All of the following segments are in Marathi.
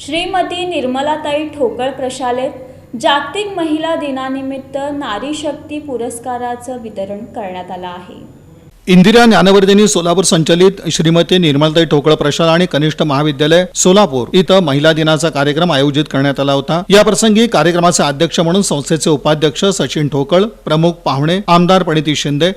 श्रीमती निर्मलाताई ठोकळ प्रशालेत जागतिक महिला दिनानिमित्त नारी शक्ती पुरस्काराचं वितरण करण्यात आलं आहे. इंदिरा ज्ञानवर्धिनी सोलापूर संचलित श्रीमती निर्मलताई ठोकळ प्रशाला आणि कनिष्ठ महाविद्यालय सोलापूर इथं महिला दिनाचा कार्यक्रम आयोजित करण्यात आला होता. या प्रसंगी कार्यक्रमाचे अध्यक्ष म्हणून संस्थेचे उपाध्यक्ष सचिन ठोकळ प्रमुख पाहुणे आमदार प्रणिती शिंदे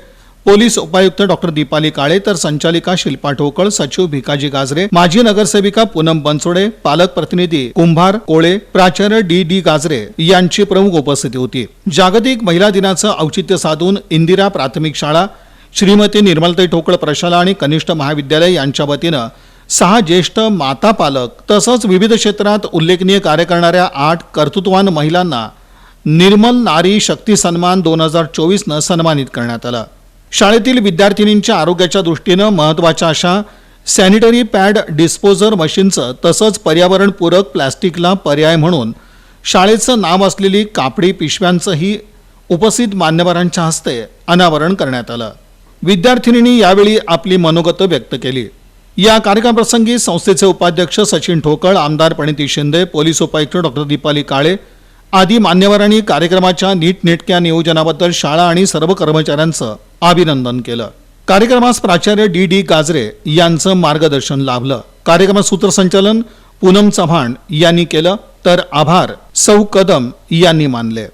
पोलीस उपायुक्त डॉक्टर दीपाली काळे तर संचालिका शिल्पा ठोकळ सचिव भिकाजी गाजरे माजी नगरसेविका पूनम बनसोडे पालक प्रतिनिधी कुंभार कोळे प्राचार्य डी डी गाजरे यांची प्रमुख उपस्थिती होती. जागतिक महिला दिनाचं औचित्य साधून इंदिरा प्राथमिक शाळा श्रीमती निर्मलताई ठोकळ प्रशाला आणि कनिष्ठ महाविद्यालय यांच्या वतीनं सहा ज्येष्ठ माता पालक तसंच विविध क्षेत्रात उल्लेखनीय कार्य करणाऱ्या आठ कर्तृत्वान महिलांना निर्मल नारी शक्ती सन्मान दोन हजार चोवीसनं सन्मानित करण्यात आलं. शाळेतील विद्यार्थिनींच्या आरोग्याच्या दृष्टीनं महत्त्वाच्या अशा सॅनिटरी पॅड डिस्पोजर मशीनचं तसंच पर्यावरणपूरक प्लॅस्टिकला पर्याय म्हणून शाळेचं नाव असलेली कापडी पिशव्यांचंही उपस्थित मान्यवरांच्या हस्ते अनावरण करण्यात आलं. विद्यार्थिनींनी यावेळी आपली मनोगत व्यक्त केली. या कार्यक्रमप्रसंगी संस्थेचे उपाध्यक्ष सचिन ठोकळ आमदार प्रणिती शिंदे पोलीस उपायुक्त डॉक्टर दीपाली काळे आदी मान्यवरांनी कार्यक्रमाच्या नीटनेटक्या नियोजनाबद्दल शाळा आणि सर्व कर्मचाऱ्यांचं अभिनंदन केलं. कार्यक्रमास प्राचार्य डी डी गाजरे यांचं मार्गदर्शन लाभलं. कार्यक्रमात सूत्रसंचालन पूनम चव्हाण यांनी केलं. तर आभार सौ कदम यांनी मानले.